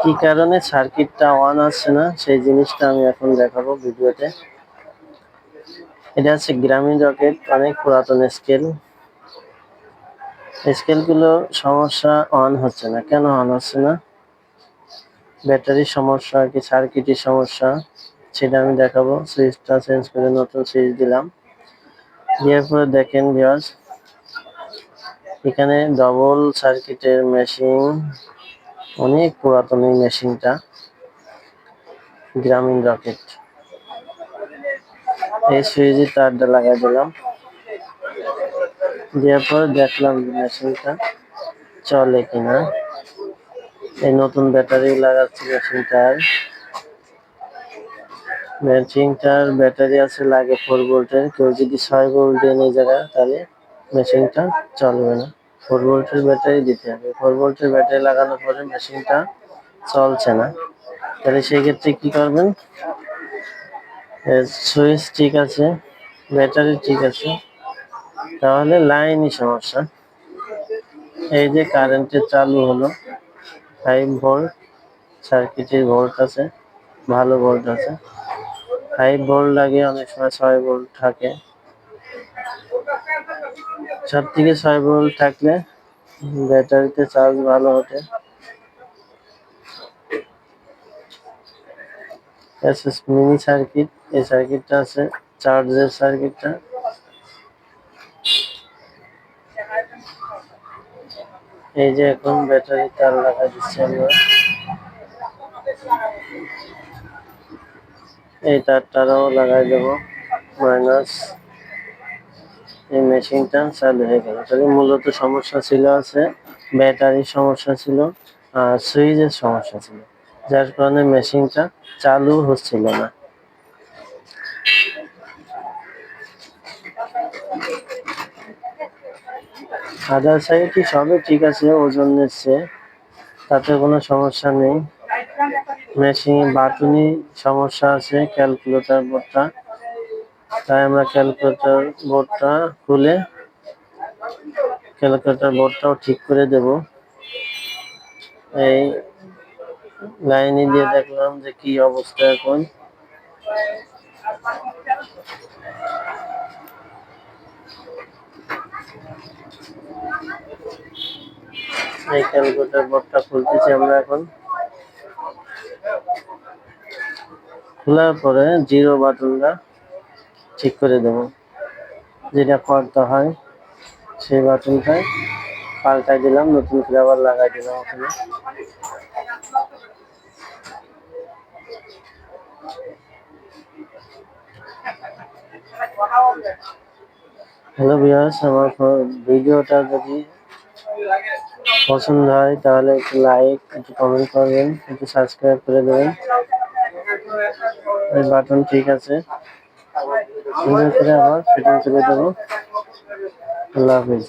কি কারণে সার্কিটটা অন আসছে না, সেই জিনিসটা আমি এখন দেখাবো ভিডিওতে। এটা হচ্ছে গ্রামীণ রকেট, অনেক পুরাতন স্কেল স্কেলগুলো সমস্যা অন হচ্ছে না। কেন অন হচ্ছে না? ব্যাটারির সমস্যা কি সার্কিটের সমস্যা, সেটা আমি দেখাবো। সুইচটা চেঞ্জ করে নতুন সুইচ দিলাম। দেওয়ার পরে দেখেন ভিউয়ার্স এখানে ডবল সার্কিটের মেশিন অনেক পুরাতন এই মেশিনটা। গ্রামীণ রকেট। এই সুইচে তারটা লাগাই দিলাম। দেওয়ার পর দেখলাম মেশিনটা চলে কিনা। এই নতুন ব্যাটারি লাগাচ্ছি মেশিনটার। মেশিনটার ব্যাটারি আছে লাগে ফোর ভোল্টের কেউ যদি ছয় ভোল্ট দিয়ে নিয়ে যাবে তাহলে মেশিনটা চলবে না। ফোর ভোল্টের ব্যাটারি দিতে হবে। ফোর ভোল্টের ব্যাটারি লাগানোর পরে মেশিনটা চলছে না। তাহলে সেই ক্ষেত্রে কি করবেন? সুইচ ঠিক আছে ব্যাটারি ঠিক আছে। তাহলে লাইনই সমস্যা। এই যে কারেন্টের চালু হলো ফাইভ ভোল্ট সার্কিটের ভোল্ট আছে, ভালো ভোল্ট আছে। ফাইভ ভোল্ট লাগে, অনেক সময় ছয় ভোল্ট থাকে। সাত থেকে ছয় ভোল্ট থাকলে ব্যাটারিতে চার্জ ভালো ওঠে মিনি সার্কিট, এই সার্কিটটা আছে, চার্জের সার্কিটটা। এই যে এখন ব্যাটারি তার লাগা দিচ্ছি আমরা। এই তারটারও লাগাই দেব মাইনাস এই মেশিনটা চালু হয়ে গেল। তাহলে মূলত সমস্যা ছিল আছে ব্যাটারির সমস্যা ছিল, আর সুইচের সমস্যা ছিল, যার কারণে মেশিনটা চালু হচ্ছিল না। আদার সাইডটি সবই ঠিক আছে, ওজন নিচ্ছে, তাতে কোনো সমস্যা নেই। মেশিন বাটুনি সমস্যা আছে ক্যালকুলেটর বোর্ডটা তাই আমরা ক্যালকুলেটর বোর্ডটা খুলে ক্যালকুলেটর বোর্ডটাও ঠিক করে দেব। এই লাইনে দিয়ে দেখলাম যে কি অবস্থা এখন। এই ক্যালকুলেটর বোর্ডটা খুলতেছি আমরা এখন। খোলার পরে জিরো বাটনটা ঠিক করে দেব। যেটা করতে হয়, সেই বাটনটায় পাল্টাই দিলাম, নতুন করে আবার লাগাই দিলাম ওখানে। হ্যালো ভিউয়ার্স, আমার ভিডিওটা যদি পছন্দ হয়, তাহলে একটু লাইক, একটু কমেন্ট করবেন, একটু সাবস্ক্রাইব করে দেবেন। বাটন ঠিক আছে। সুন্দর করে আবার ফিটিং চলে দেবো আল্লাহ হাফিজ।